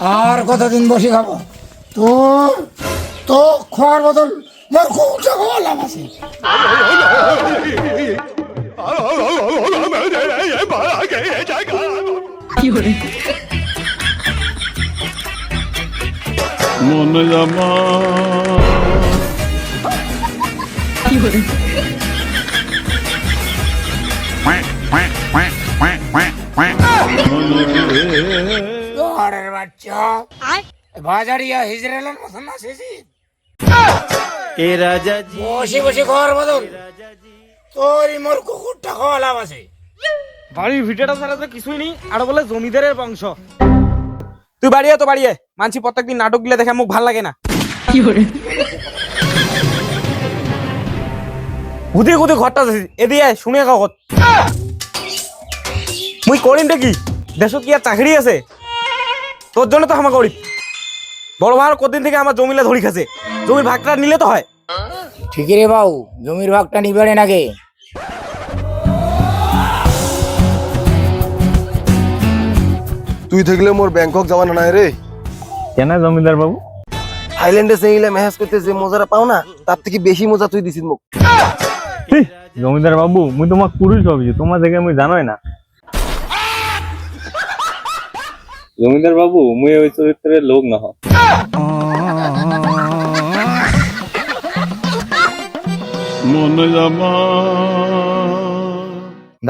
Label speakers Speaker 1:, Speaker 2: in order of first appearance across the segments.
Speaker 1: আর কতদিন বসে খাব? তো তো খাওয়ার বদল মোর কুকুরটা খাওয়ালাম আছে।
Speaker 2: মন জামা
Speaker 1: ঘরের বাচ্চা। বাজারিয়া হিজরেলের মতন আসেছি
Speaker 3: এ রাজা জি?
Speaker 1: বসে বসে খাওয়ার বদল। তোরই মোর কুকুরটা খাওয়ালাম আছে।
Speaker 4: বাড়ির ভিটেটা ছাড়া তো কিছুই নেই আর বলে জমিদারের বংশ। তুই বাড়িয়ে তো বাড়িয়ে মানছি প্রত্যেকদিন নাটকগুলো দেখে মুখ ভালো লাগে না। গুদে গুদে ঘরটা এদিকে শুনে কাগজ মুই করিম কি? দেশ কি আর চাকরি আছে? তোর জন্য তো আমার গরিব বড় ভাই কদিন থেকে আমার জমিলা ধরি খাছে জমির ভাগটা নিলে তো হয়।
Speaker 1: ঠিকই রে বাবু জমির ভাগটা নিবেড়ে নাকি।
Speaker 5: তুই থাকলে মোর ব্যাংকক যাওয়া নাই রে।
Speaker 3: কেন জমিদার বাবু?
Speaker 5: থাইল্যান্ডে সেইলে মেহেজ করতে যে মজাটা পাও না তার থেকে বেশি মজা তুই দিছিস মোক।
Speaker 3: জমিদার বাবু মুই তোমাক পুরুষ ভাবিছি তোমার দেখে মুই জানোই না। জমিদার বাবু মুই ওই চরিত্রের লোক না হয়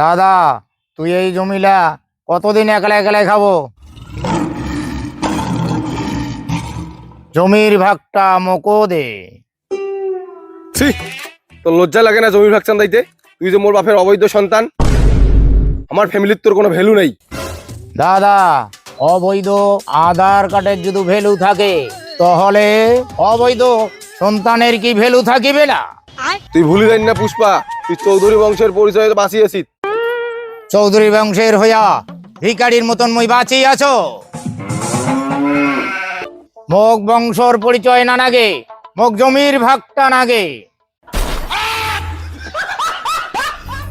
Speaker 1: দাদা তুই এই জমিলা কতদিন একলা একলাই খাব? জমির ভাগটা মকো দে।
Speaker 5: ছি তোর লজ্জা লাগে না জমির ভাগ চান্দাইতে? তুই যে মোর বাপের অবৈধ সন্তান আমার ফ্যামিলির তোর কোনো ভ্যালু নেই।
Speaker 1: দাদা অবৈধ আধার কার্ডের যদি ভ্যালু থাকে তাহলে অবৈধ সন্তানের কি ভ্যালু থাকিবে না?
Speaker 5: তুই ভুলি যাই না পুষ্পা তুই চৌধুরী বংশের পরিচয় বাঁচিয়েছিস।
Speaker 1: চৌধুরী বংশের হইয়া ভিকারির মতন মই বাঁচিয়ে আছো মোক বংশর পরিচয় না নাগে মোক জমির ভাগটা নাগে।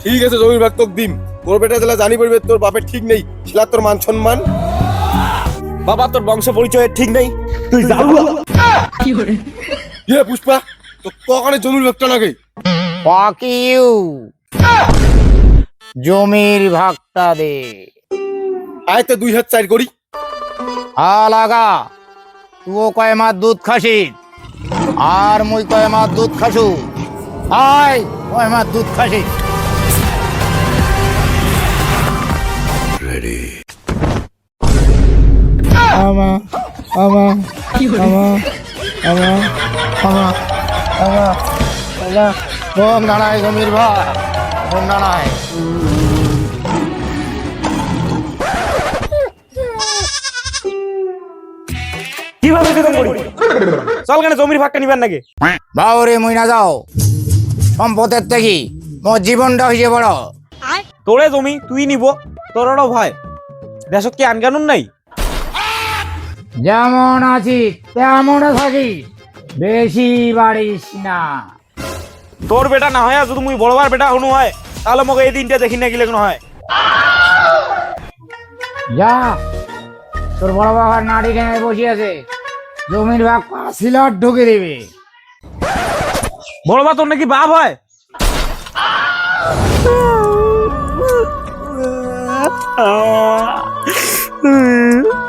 Speaker 5: ঠিক আছে জমির ভাগ তোক দিম। তোর বেটা জেলা জানি পড়বে তোর বাপের ঠিক নেই ছিলা তোর মান সম্মান।
Speaker 4: বাবা তোর বংশ পরিচয় ঠিক নেই। তুই যাব
Speaker 5: ইয়ে পুষ্পা তো কখনো জমির ভাগটা নাকি?
Speaker 1: Fuck you. জমির ভাগটা দে।
Speaker 5: আয় তো দুই হাত চার করি।
Speaker 1: হা লাগা। তুও কয় মাস দুধ খাসি আর মুই কয় মাস দুধ খাসু? আয় কয় মাস দুধ খাসি আমা আমা আমা আমা আমা আমা আমা বোম দাঁড়ায় জমির ভাগ বোম দাঁড়ায়
Speaker 4: কীভাবে বেতন করি? চল কেন জমির ভাগটা নিবেন নাকি?
Speaker 1: বাউরে মুই যাও। সম্পদের থেকে মোর জীবনটা হয়েছে বড়।
Speaker 4: তোরে জমি তুই নিব। তোরও ভয়। দেশত কি আনকানুন নাই?
Speaker 1: যেমন আছি তেমন থাকি বেশি বাড়িস না
Speaker 4: তোর বেটা না হয় যদি মুই বড়বার বেটা হনু হয় তাহলে মোক এই দিনটা দেখি না গেলে কোনো হয়
Speaker 1: যা তোর বড় বাবার নাড়ি কেনে বসে আছে জমির ভাগ পাঁচিলার ঢুকে দিবে
Speaker 4: বড়বা তোর নাকি বাপ হয়
Speaker 6: Sometimes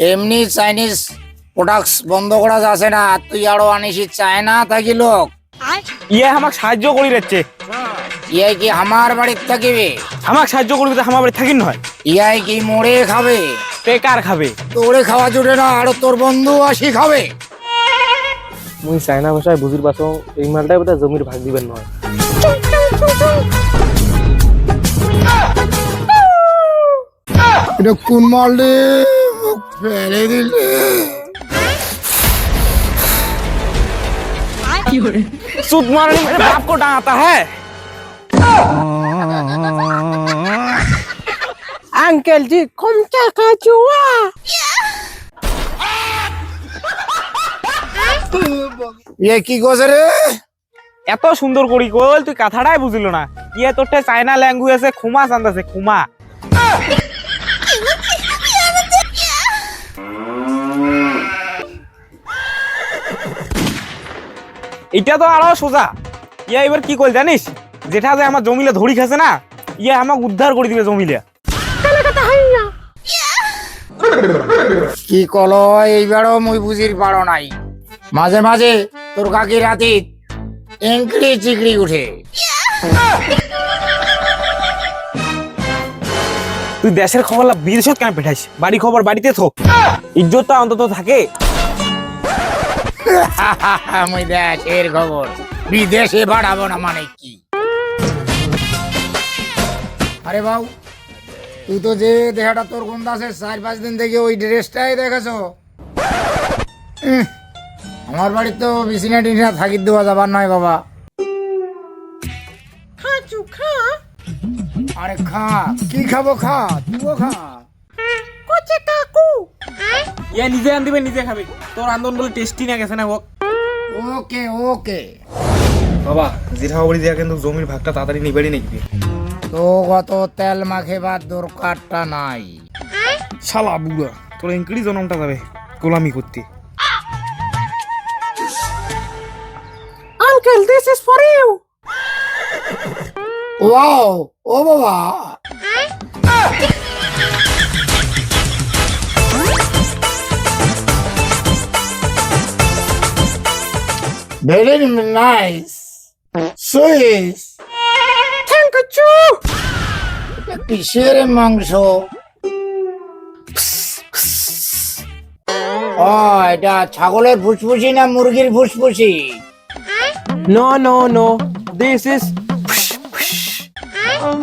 Speaker 1: এমনি চাইনিজ প্রোডাক্টস বন্ধ করা যাচ্ছে না তুই আরও আনিস চায়না থাকি লোক।
Speaker 4: ইয়ে আমাক সাহায্য করি যাচ্ছে
Speaker 1: ইয়াই কি আমার বাড়ির থাকিবে?
Speaker 4: আমাক সাহায্য করবি তো আমার বাড়ি থাকিন নয়
Speaker 1: ইয়াই কি মোড়ে খাবে?
Speaker 4: বেকার খাবে।
Speaker 1: তোরে খাওয়া জুড়ে না আরও তোর বন্ধু আসি খাবে।
Speaker 4: মুই চাইনা ভাষায় বুঝির পাছো এই মালটাই বোধহয় জমির ভাগ দিবেন নয়
Speaker 1: এটা কোন মাল মুখ ফেলে দিলে
Speaker 4: सूद मारने मेरे बाप को डांटा है अंकल जी कुमचा का जुआ
Speaker 1: ইয়ে কি কোসে রে
Speaker 4: এত সুন্দর করি কল তুই কথাটাই বুঝিল না ইয়ে তোরটে চাইনা ল্যাঙ্গুয়েজে খুমা জানতাছে খুমা এটা তো আরও সোজা। ইয়া এবার কি কল জানিস? যেটা যে আমার জমিলে ধরি খাছে না ইয়ে আমাকে উদ্ধার করে দিবে জমিলে।
Speaker 1: কি কল এইবারও মুই বুঝির পারো নাই। মাঝে মাঝে তোর কাকি রাতি এঙ্কড়ি চিকড়ি উঠে।
Speaker 4: তুই দেশের খবর বিদেশত কেন পেঠাইস? বাড়ি খবর বাড়িতে থোক। ইজ্জতটা অন্তত থাকে।
Speaker 1: মুই দেশের খবর, বিদেশে বাড়াবো না মানে কি? আরে বাবু তুই তো যে দেহাটা তোর গন্দাসের চার পাঁচ দিন থেকে ওই ড্রেসটাই দেখেছ। আমার বাড়ির তো বিছিনা টিনা থাকি দেওয়া যাবার নয় বাবা। আরে খা কি খাব খা তুইও খা।
Speaker 4: ইয়া নিজে আন দিবে নিজে খাবে। তোর আন্দোলন বলে টেস্টি না গেছে না হোক।
Speaker 1: ওকে ওকে।
Speaker 4: বাবা জিরা বাড়ি দেয়া কিন্তু জমির ভাগটা তাড়াতাড়ি নিবেড়ি নাকি?
Speaker 1: তো কত তেল মাখেবার দরকারটা নাই।
Speaker 4: শালা বুড়া তোর এঙ্কড়ি জনমটা যাবে গোলামি করতে। Uncle this is for you
Speaker 1: wow ও বাবা ভেরি নাইস সুইস
Speaker 4: থ্যাংক ইউ
Speaker 1: কিসের মাংস ও এটা ছাগলের ফুসফুসি না মুরগির ফুসফুসি?
Speaker 4: No no
Speaker 1: no this is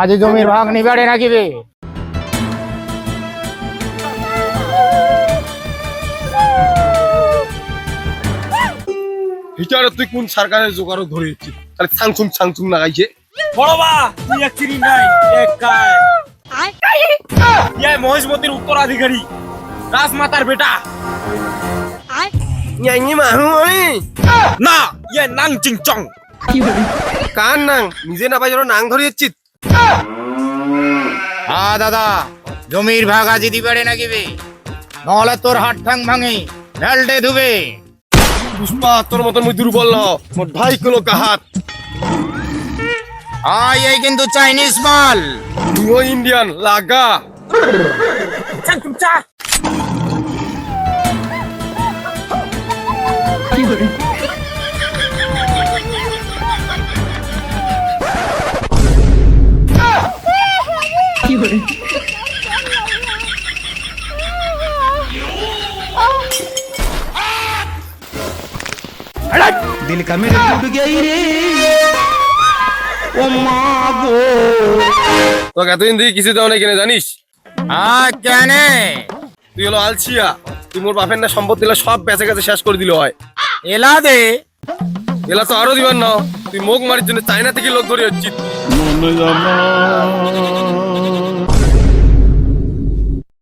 Speaker 1: আজ জমির ভাগ নিবাড়ে রাখিবে।
Speaker 5: হিটারে তুই কোন সরকারের জোগাড় ধরে দিচ্ছি তাহলে সাংসুং সাংসুং লাগাইছে।
Speaker 4: বড় বা তুই এক চিনি নাই এক কায় ইয়ে মহেশমতির উত্তরাধিকারী রাজমাতার বেটা।
Speaker 5: ইয়াঙ্গি মাহু
Speaker 4: না ইয়ে নাং চিং চং
Speaker 5: কান নাং? নিজে না পাই নাং ধরে দিচ্ছি
Speaker 1: আ দাদা জমির ভাগ আজি দিবাড়ে নাকিবে নহলে তোর হাত ঠাং ভাঙে ঢালটে ধুবে।
Speaker 5: পুষ্পা তোর মতন মুই দুর্বল ন মোর ভাই কোনো কাহাত।
Speaker 1: আই এই কিন্তু চাইনিজ মাল।
Speaker 5: তুইও ইন্ডিয়ান লাগা। এতদিন কিছু দেওয়া নাই কেন জানিস?
Speaker 1: আ কেনে?
Speaker 5: তুই হলো আলছিয়া তুই মোর বাপের না সম্পত্তি সব বেঁচে গেছে শেষ করে দিল হয়।
Speaker 1: এলা দে।
Speaker 5: এলা তো আরও দিবার না তুই মুখ মারির জন্য চায়না থেকে লোক ধরে হচ্ছিস